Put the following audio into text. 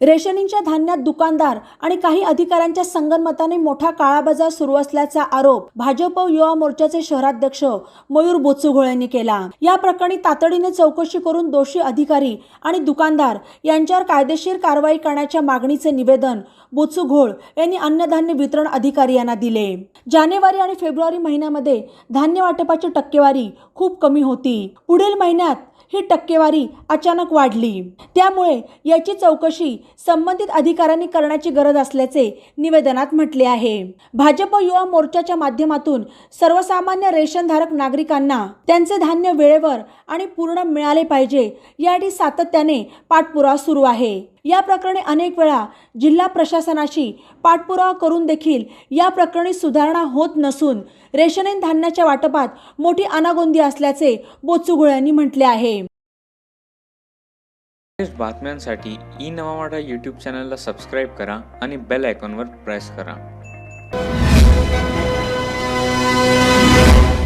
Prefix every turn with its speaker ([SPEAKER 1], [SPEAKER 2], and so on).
[SPEAKER 1] रेशनिंगच्या धान्यात दुकानदार आणि काही अधिकाऱ्यांच्या संगनमताने मोठा काळाबाजार सुरू असल्याचा आरोप भाजप युवा मोर्चाचे शहराध्यक्ष मयूर बोचुघोळ यांनी केला. या प्रकरणी तातडीने चौकशी करून दोषी अधिकारी आणि दुकानदार यांच्यावर कायदेशीर कारवाई करण्याच्या मागणीचे निवेदन बोचुघोळ यांनी अन्नधान्य वितरण अधिकारी यांना दिले. जानेवारी आणि फेब्रुवारी महिन्यामध्ये धान्य वाटपाची टक्केवारी खूप कमी होती. पुढील महिन्यात ही टक्केवारी अचानक वाढली. त्यामुळे याची चौकशी संबंधित अधिकाऱ्यांनी करण्याची गरज असल्याचे निवेदनात म्हटले आहे. भाजप युवा मोर्चाच्या माध्यमातून सर्वसामान्य रेशनधारक नागरिकांना त्यांचे धान्य वेळेवर आणि पूर्ण मिळाले पाहिजे यासाठी सातत्याने पाठपुरावा सुरू आहे. या प्रकरणी अनेक वेळा जिल्हा प्रशासनाशी पाठपुरावा करून देखील या प्रकरणी सुधारणा होत नसून रेशनिंग धान्याच्या वाटपात मोठी अनागोंदी असल्याचे बोचुगुळ यांनी म्हटले आहे.
[SPEAKER 2] बातम्यांसाठी ई नवा यूट्यूब चॅनलला सबस्क्राईब करा आणि बेल आयकॉनवर प्रेस करा.